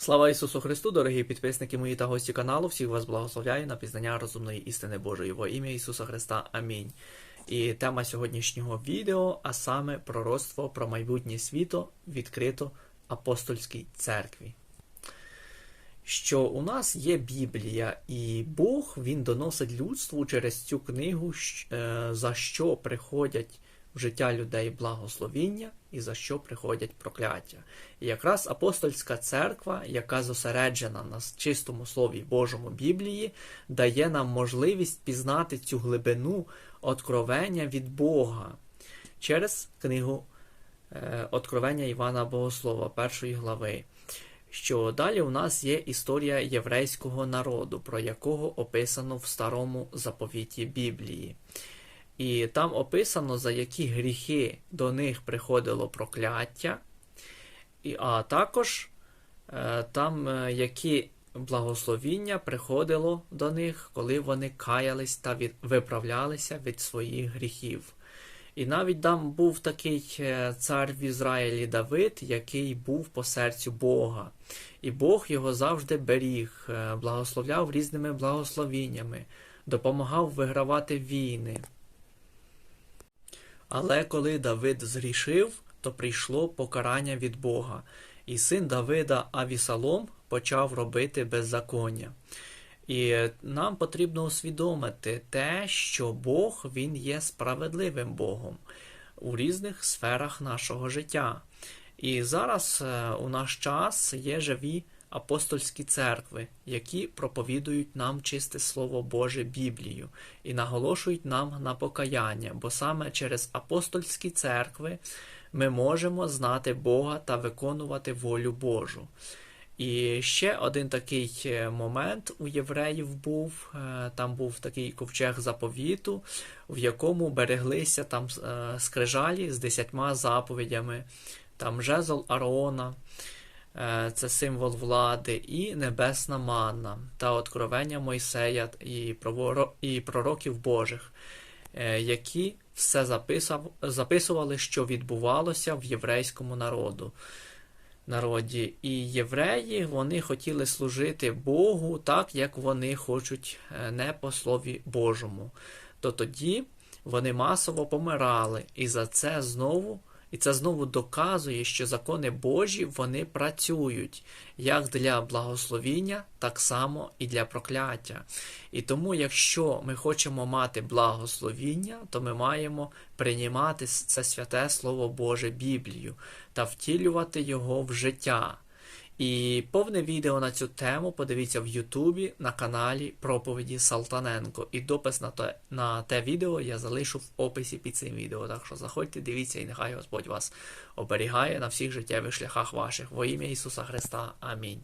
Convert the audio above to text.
Слава Ісусу Христу, дорогі підписники мої та гості каналу. Всіх вас благословляю на пізнання розумної істини Божої во ім'я Ісуса Христа. Амінь. І тема сьогоднішнього відео, а саме пророцтво про майбутнє світо відкрито апостольській церкві. Що у нас є Біблія, і Бог він доносить людству через цю книгу, е, за що приходять в життя людей благословіння і за що приходять прокляття. І якраз апостольська церква, яка зосереджена на чистому слові Божому Біблії, дає нам можливість пізнати цю глибину откровення від Бога через книгу е, Откровення Івана Богослова, першої глави. Що далі у нас є історія єврейського народу, про якого описано в старому заповіті Біблії. І там описано, за які гріхи до них приходило прокляття, і, а також е, там е, які благословіння приходило до них, коли вони каялись та від, виправлялися від своїх гріхів. І навіть там був такий е, цар в Ізраїлі Давид, який був по серцю Бога. І Бог його завжди беріг, е, благословляв різними благословіннями, допомагав вигравати війни. Але коли Давид згрішив, то прийшло покарання від Бога, і син Давида Авісалом почав робити беззаконня. І нам потрібно усвідомити те, що Бог він є справедливим Богом у різних сферах нашого життя. І зараз е, у наш час є живі апостольські церкви, які проповідують нам чисте Слово Боже Біблію і наголошують нам на покаяння, бо саме через апостольські церкви ми можемо знати Бога та виконувати волю Божу. І ще один такий е, момент у євреїв був. е, Там був такий ковчег заповіту, в якому береглися там е, скрижалі з десятьма заповідями, там жезл Ароона, це символ влади, і небесна манна та откровення Мойсея і пророків Божих, е, які все записували, що відбувалося в єврейському народу народі. І євреї вони хотіли служити Богу так, як вони хочуть, е, не по слові Божому. То тоді вони масово помирали, і за це знову. І це знову доказує, що закони Божі вони працюють як для благословіння, так само і для прокляття. І тому, якщо ми хочемо мати благословіння, то ми маємо приймати це святе Слово Боже Біблію та втілювати його в життя. І повне відео на цю тему подивіться в Ютубі на каналі Проповіді Салтаненко. І допис на те, на те відео я залишу в описі під цим відео. Так що заходьте, дивіться, і нехай Господь вас оберігає на всіх життєвих шляхах ваших. Во ім'я Ісуса Христа. Амінь.